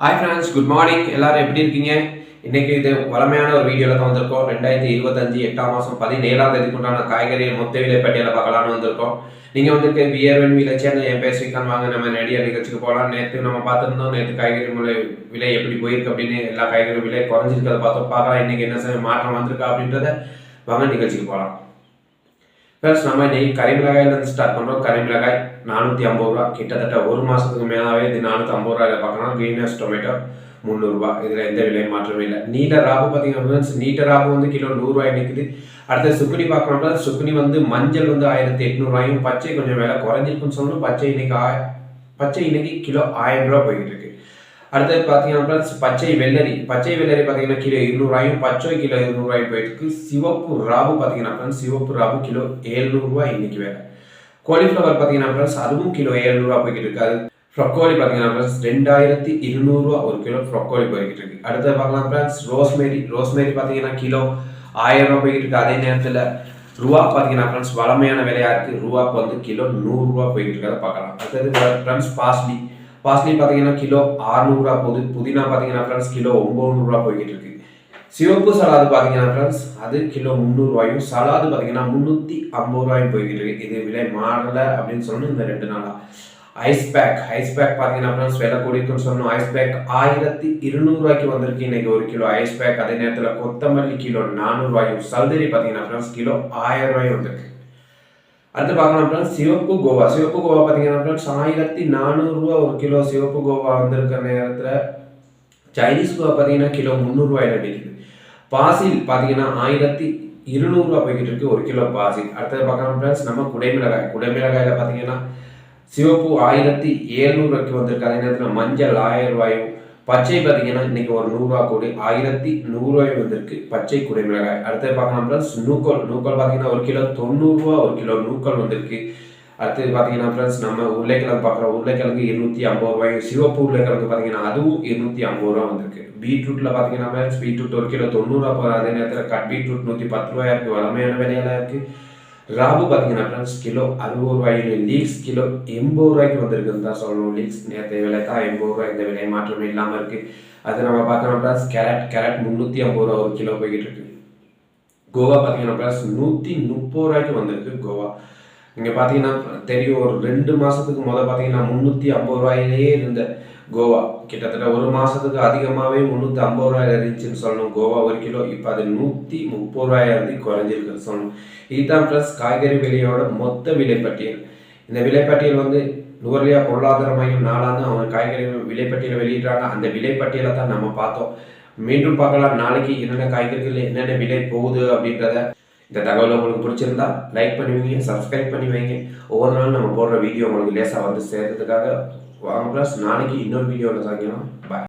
Hi friends good morning எல்லாரும் எப்படி இருக்கீங்க? இன்னைக்கு இது வளமையான ஒரு வீடியோவில் தான் வந்திருக்கோம். ரெண்டாயிரத்தி இருபத்தஞ்சு எட்டாம் மாதம் பதினேழாம் தேதிக்குண்டான காய்கறி மொத்த விலை பட்டியலை பார்க்கலான்னு வந்திருக்கோம். நீங்கள் வந்துட்டு வியர்வன் விலை சேனல் என் பேர் ஸ்ரீகாந்த் வாங்க நம்ம ரெடியாக நிகழ்ச்சிக்கு போகலாம். நேற்று நம்ம பார்த்துருந்தோம் நேற்று காய்கறி விலை விலை எப்படி போயிருக்கு அப்படின்னு எல்லா காய்கறி விலை குறைஞ்சிருக்கிறத பார்த்தோம். பார்க்கலாம் இன்னைக்கு என்ன சார் மாற்றம் வந்திருக்கா அப்படின்றத. வாங்க நிகழ்ச்சிக்கு போகலாம். ப்ளஸ் நம்ம இன்னைக்கு கறிமிளகாயிலேருந்து ஸ்டார்ட் பண்ணுறோம் கறிமிளகாய் நானூற்றி ஐம்பது ரூபா. கிட்டத்தட்ட ஒரு மாதத்துக்கு மேலாவே இது நானூற்றி ஐம்பது ரூபாயில் பார்க்கலாம் க்ரீனஸ் டொமேட்டோ முந்நூறுரூவா இதில் எந்த விலையும் மாற்றமே இல்லை. நீட்ட ராபு பார்த்தீங்கன்னா நீட்ட ராபு வந்து கிலோ நூறுரூவாய் நிற்குது அடுத்து சுக்குனி பார்க்கணும்னா சுக்குனி வந்து மஞ்சள் வந்து ஆயிரத்தி எட்நூறுவாயும் பச்சை கொஞ்சம் விலை குறைஞ்சிருக்குன்னு சொல்லணும் பச்சை இன்னைக்கு ஆய பச்சை இன்னைக்கு கிலோ ஆயிரம் ரூபா போய்கிட்டு இருக்கு. அடுத்தது பார்த்தீங்கன்னா friends, பச்சை வெள்ளரி. பச்சை வெள்ளரி பார்த்தீங்கன்னா கிலோ இருநூறுவாயும் பச்சை கிலோ இருநூறுவாயும் போயிட்டு இருக்கு சிவப்பு ராபு பார்த்தீங்கன்னா சிவப்பு ராபு கிலோ ஏழ்நூறுரூவா இன்னைக்கு வேலை. காலிஃப்ளவர் பார்த்தீங்கன்னா ஃப்ரெண்ட்ஸ் அதுவும் கிலோ ஏழ்நூறுவா போய்கிட்டு இருக்காது ஃப்ரொக்கோலி பார்த்தீங்கன்னா ஃப்ரெண்ட்ஸ் ரெண்டாயிரத்தி இருநூறுவா ஒரு கிலோ ஃப்ரொக்கோலி போய்கிட்டு இருக்கு. அடுத்து பார்க்கலாம் ஃப்ரெண்ட்ஸ் ரோஸ்மேரி ரோஸ்மேரி பார்த்தீங்கன்னா கிலோ ஆயிரம் ரூபா போய்கிட்டு இருக்கு. அதே நேரத்தில் ரூபா பார்த்தீங்கன்னா ஃப்ரெண்ட்ஸ் வளமையான விலையா இருக்கு. ரூபாக்கு வந்து கிலோ நூறுரூவா போய்கிட்டு இருக்காது பார்க்கலாம். அடுத்தது ஃப்ரெண்ட்ஸ் பாஸ்லி பாஸ்லி பார்த்தீங்கன்னா கிலோ அறுநூறுவா போகுது புதினா பார்த்தீங்கன்னா ஃப்ரெண்ட்ஸ் கிலோ ஒம்பது போய்கிட்டு இருக்கு சிவப்பு சலாது பார்த்தீங்கன்னா ஃப்ரெண்ட்ஸ் அது கிலோ முந்நூறுவாயும் சலாது பார்த்தீங்கன்னா முந்நூற்றி ஐம்பது ரூபாயும் போய்கிட்டு இருக்கு இது விலை மாறலை அப்படின்னு சொல்லணும் இந்த ரெண்டு நாளா. ஐஸ் பேக் ஐஸ் பேக் பார்த்தீங்கன்னா ஃப்ரெண்ட்ஸ் விலை கூடியிருக்குன்னு சொல்லணும். ஐஸ் பேக் ஆயிரத்தி இருநூறுவாய்க்கு வந்திருக்கு. இன்னைக்கு ஒரு கிலோ ஐஸ் பேக் அதே நேரத்தில் கொத்தமல்லி கிலோ நானூறுவாயும் சல்தரி பார்த்தீங்கன்னா ஃப்ரெண்ட்ஸ் கிலோ ஆயிரம் ரூபாயும் வந்திருக்கு. அடுத்து பார்க்கலாம் ஃப்ரெண்ட்ஸ் சிவப்பு கோவா. சிவப்பு கோவா பார்த்தீங்கன்னா ஃப்ரெண்ட்ஸ் ஆயிரத்தி நானூறுரூவா ஒரு கிலோ சிவப்பு கோவா வந்திருக்கிற நேரத்தில் சைனீஸ் கோவா பார்த்தீங்கன்னா கிலோ முந்நூறுரூவாயில் அடிக்குது. பாசில் பார்த்தீங்கன்னா ஆயிரத்தி இருநூறுவா போய்கிட்டு இருக்கு ஒரு கிலோ பாசில். அடுத்தது பார்க்கலாம் ஃப்ரெண்ட்ஸ் நம்ம குடைமிளகாய். குடைமிளகாயில் பார்த்தீங்கன்னா சிவப்பு ஆயிரத்தி ஏழ்நூறுவாய்க்கு வந்திருக்கு. அதே நேரத்தில் மஞ்சள் ஆயிரம் ரூபாயும் பச்சை பார்த்தீங்கன்னா இன்னைக்கு ஒரு நூறுரூவா கோடி ஆயிரத்தி நூறுரூவாய் வந்திருக்கு. பச்சை குடைமிளகாய் அடுத்தது பார்க்கலாம் ஃப்ரெண்ட்ஸ் நூக்கோல். நூக்கோல் பார்த்தீங்கன்னா ஒரு கிலோ தொண்ணூறுரூவா ஒரு கிலோ நூக்கோல் வந்திருக்கு. அடுத்தது பார்த்தீங்கன்னா ஃப்ரெண்ட்ஸ் நம்ம உருளைக்கிழங்கு பார்க்குறோம். உருளைக்கிழங்கு இருநூத்தி ஐம்பது ரூபாய். சிவப்பு உருளைக்கிழங்கு பார்த்தீங்கன்னா அதுவும் இருநூத்தி ஐம்பது ரூபா வந்திருக்கு. பீட்ரூட்டில் பார்த்தீங்கன்னா ஃப்ரெண்ட்ஸ் பீட்ரூட் ஒரு கிலோ தொண்ணூறுரூவா போகிற அதே நேரத்தில் கட் பீட்ரூட் நூற்றி பத்து ரூபாயா இருக்குது வளமையான விலையெல்லாம் இருக்குது ராபு பார்த்தீங்கன்னா ஃப்ரெண்ட்ஸ் கிலோ அறுபது ரூபாயில் லீக்ஸ் கிலோ எண்பது ரூபாய்க்கு வந்திருக்குன்னு தான் சொல்லணும். லீக்ஸ் நேற்று விலை தான் எண்பது ரூபாய் இந்த விலை மாற்றமே இல்லாமல் இருக்குது அது நம்ம பார்த்தோம்னா ஃப்ரெண்ட்ஸ் கேரட் கேரட் முந்நூற்றி ஐம்பது ரூபா ஒரு கிலோ போய்கிட்டு இருக்கு. கோவா பார்த்தீங்கன்னா ஃப்ரெண்ட்ஸ் நூற்றி முப்பது ரூபாய்க்கு வந்திருக்கு கோவா. இங்கே பார்த்தீங்கன்னா தெரியும் ஒரு ரெண்டு மாதத்துக்கு முதல் பார்த்தீங்கன்னா முந்நூற்றி ஐம்பது ரூபாயிலேயே இருந்த கோவா. கிட்டத்தட்ட ஒரு மாதத்துக்கு அதிகமாகவே முந்நூற்றி ஐம்பது ரூபாயில் இருந்துச்சுன்னு சொல்லணும். கோவா ஒரு கிலோ இப்போ அது நூற்றி முப்பது ரூபாயா இருந்து குறைஞ்சிருக்குன்னு சொல்லணும். இதுதான் ப்ளஸ் காய்கறி விலையோட மொத்த விலைப்பட்டியல். இந்த விலைப்பட்டியல் வந்து நுகர்லியா பொருளாதார மையம் நாளாந்து அவங்க காய்கறி விலைப்பட்டியலை வெளியிடுறாங்க. அந்த விலைப்பட்டியலை தான் நம்ம பார்த்தோம். மீண்டும் பார்க்கலாம். நாளைக்கு என்னென்ன காய்கறிகள் என்னென்ன விலை போகுது அப்படின்றத இந்த தகவல் உங்களுக்கு பிடிச்சிருந்தா லைக் பண்ணுவீங்க சப்ஸ்கிரைப் பண்ணி வைங்க. ஒவ்வொரு நாள் நம்ம போடுற வீடியோ உங்களுக்கு லேசாக வந்து சேர்றதுக்காக வாங்க ப்ளஸ் நாளைக்கு இன்னொரு வீடியோவில் சாயங்காலம் பாய்